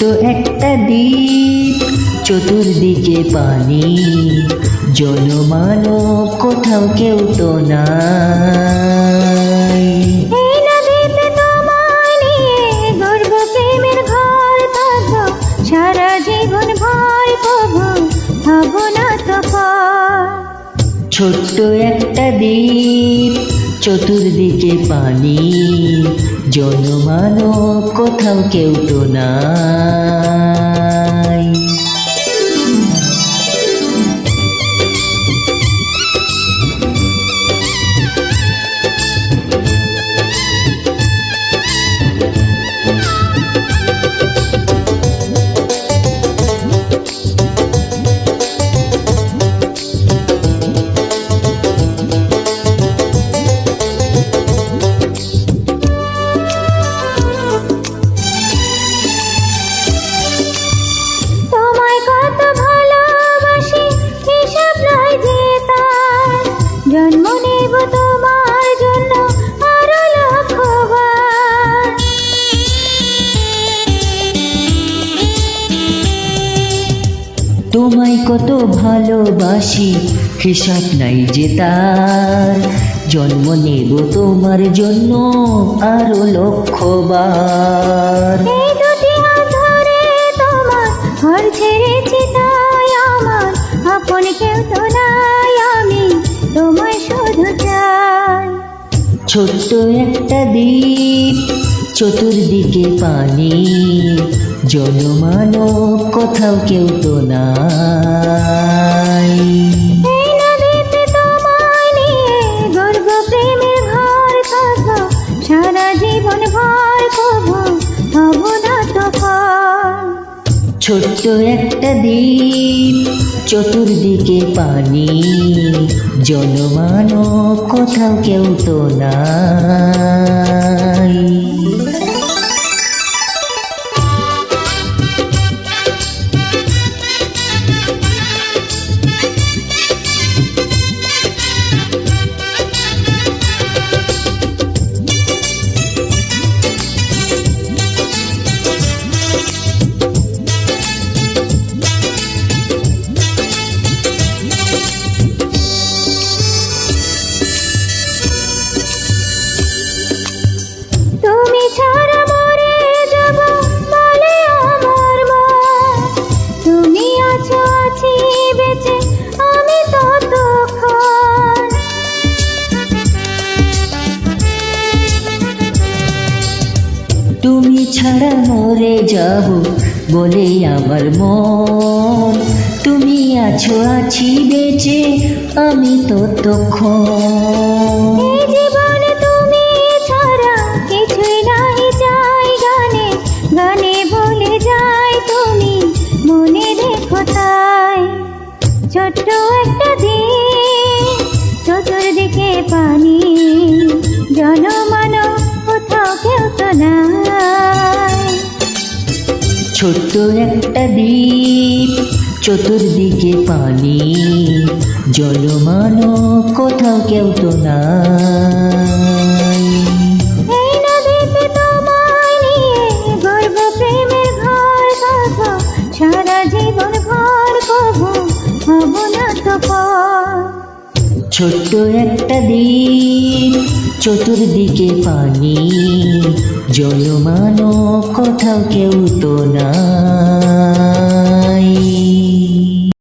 ছোট্ট একটা দ্বীপ চতুর্দিকে পানি। জনমানব কোথাও কেউ তো নাই ছোট্ট একটা দ্বীপ চতুর্দিকে পানি জনমানব কোথাও কেউ তো নাই। তোমায় কত ভালোবাসি হিসাব নাই যে তার। জন্ম নেব তোমার জন্য আরও লক্ষবার ঘর ছেড়েছি তাই আমার আপন কেউ তো নাই আমি তোমায় শুধু চাই। ছোট্ট একটা দ্বীপ চতুর্দিকে পানি। জনমানব কোথাও কেউ তো নাই। সারা জীবন ছোট্ট একটা দ্বীপ চতুর্দিকে পানি। জনমানব কোথাও কেউ তো নাই। ছাড়া মরে যাব বলে আমার মন। তুমি আছো, আছি বেঁচে, আমি ততক্ষণ ছোট্ট একটা দিন, চতুর্দিকে পানি জনমান কোথাও কেউ তো নাই। ছোট্ট একটা দ্বীপ চতুর্দিকে পানি। জলমানো কোথাও কেউ তো না সারা জীবন ছোট্ট একটা দিন চতুর্দিকে পানি জলমানো কোথাও কেউ তো নাই।